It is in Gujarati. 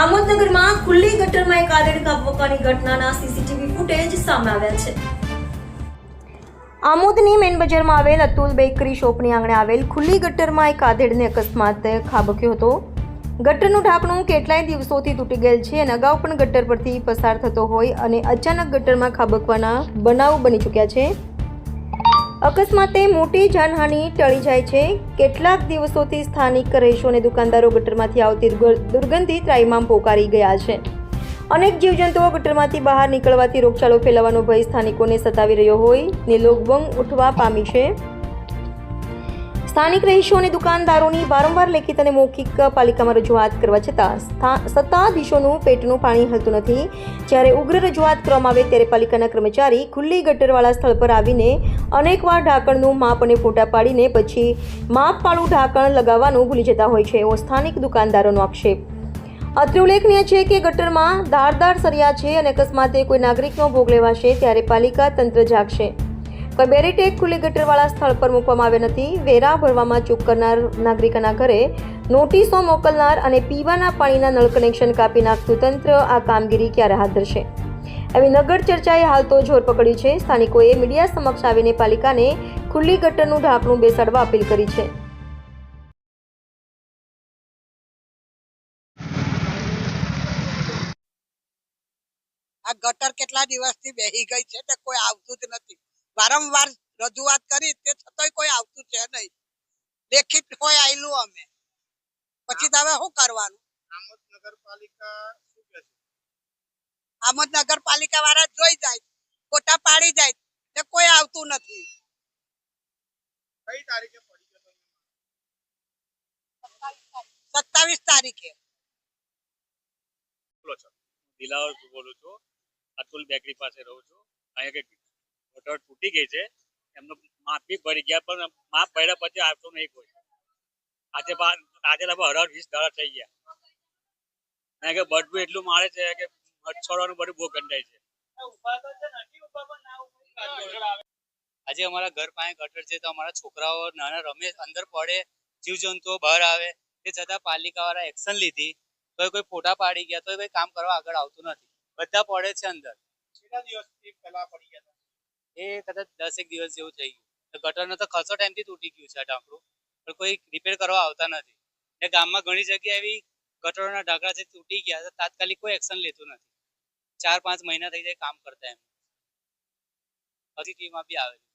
આમોદનગરમાં ખુલ્લી ગટરમાં એક આદેડ કાપવાની ઘટનાના સીસીટીવી ફૂટેજ સામે આવ્યા છે. આમોદની મેન બજારમાં આવેલ અતુલ બેકરી શોપની આંગણે આવેલ ખુલ્લી ગટરમાં એક આધેડને અકસ્માત ખાબક્યો હતો. ગટરનું ઢાંકણું કેટલાય દિવસોથી તૂટી ગયેલ છે અને અગાઉ પણ ગટર પરથી પસાર થતો હોય અને અચાનક ગટરમાં ખાબકવાના બનાવ બની ચૂક્યા છે. અકસ્માતે મોટી જાનહાનિ ટળી જાય છે. કેટલાક દિવસોથી સ્થાનિક રહીશો અને દુકાનદારો ગટરમાંથી આવતી દુર્ગ- દુર્ગંધથી ત્રાઈમામ પોકારી ગયા છે. અનેક જીવજંતુઓ ગટરમાંથી બહાર નીકળવાથી રોગચાળો ફેલાવાનો ભય સ્થાનિકોને સતાવી રહ્યો હોય. ને લોકબંગ ઉઠવા પામી છે. સ્થાનિક રહીશો અને દુકાનદારોની વારંવાર લેખિત અને મૌખિક પાલિકામાં રજૂઆત કરવા છતાં સત્તાધીશોનું પેટનું પાણી હલતું નથી. જ્યારે ઉગ્ર રજૂઆત કરવામાં આવે ત્યારે પાલિકાના કર્મચારી ખુલ્લી ગટરવાળા સ્થળ પર આવીને અનેકવાર ઢાંકણનું માપ અને ફોટા પાડીને પછી માપવાળું ઢાંકણ લગાવવાનું ભૂલી જતા હોય છે એવો સ્થાનિક દુકાનદારોનો આક્ષેપ. અત્રે ઉલ્લેખનીય છે કે ગટરમાં ધારદાર સરિયા છે અને અકસ્માતે કોઈ નાગરિકનો ભોગ લેવાશે ત્યારે પાલિકા તંત્ર જાગશે. કોઈ બેરીટેક ખુલ્લી ગટરવાળા સ્થળ પર મૂકવામાં આવે નથી. વેરા ભરવામાં ચૂક કરનાર નાગરિકના ઘરે નોટિસો મોકલનાર અને પીવાના પાણીના નળ કનેક્શન કાપી નાખતું તંત્ર આ કામગીરી ક્યારે હાથ ધરશે? એવી નગર ચર્ચાએ હાલ તો જોર પકડ્યું છે. સ્થાનિકોએ મીડિયા સમક્ષ આવીને પાલિકાને ખુલ્લી ગટરનું ઢાંકણું બેસાડવા અપીલ કરી છે. આ ગટર કેટલા દિવસથી બેહી ગઈ છે તે કોઈ આવતું જ નથી. વારંવાર રજૂઆત કરી તે છતાંય કોઈ આવતું છે નહીં. લેખિત કોઈ આયલું અમે. પછી તો હવે શું કરવાનું? આમોદ નગરપાલિકા શું છે? આમદ નગરપાલિકા વાળા જોઈ જાય ફોટા પાડી જાય તે કોઈ આવતું નથી. કઈ તારીખે પડી ગયો સત્તાવીસ તારીખે. બોલો છો. દિલાવર બોલું છું. અતુલ બેકરી પાસે રહું છું. અહીંયા કંઈક મોટર તૂટી ગઈ છે. એમનો માપ ભરી ગયા, પણ માપ ભર્યા પછી આવતો નહીં કોઈ. આજે આજે લગભગ અઢાર વીસ દાડા થઈ ગયા. કે બટવું એટલું મારે છે કે મચ્છરોનું બધું બહુ ગંધાય છે. આજે અમારા ઘર પાસે ગટર છે, તો અમારા છોકરાઓ નાના રમે, અંદર પડે, જીવજંતુઓ બહાર આવે, તે છતાં પાલિકા વાળા એક્શન લીધી. તો કોઈ ફોટા પાડી ગયા, તો કોઈ કામ કરવા આગળ આવતું નથી. બધા પડે છે અંદર. કેટલા દિવસથી પડી ગયા? એ કદાચ દસેક દિવસ જેવું થઈ ગયું. ગટરનો તો ખાસો ટાઈમથી તૂટી ગયું છે આ ઢાંકણું. પણ કોઈ રિપેર કરવા આવતા નથી. ને ગામમાં ઘણી જગ્યાએ એવી ગટરોના ઢાંકણા છે તૂટી ગયા તો તાત્કાલિક કોઈ એક્શન લેતું નથી. ચાર પાંચ મહિના થઈ જાય કામ કરતા એમ. હજી ટીમ આવે આવેલી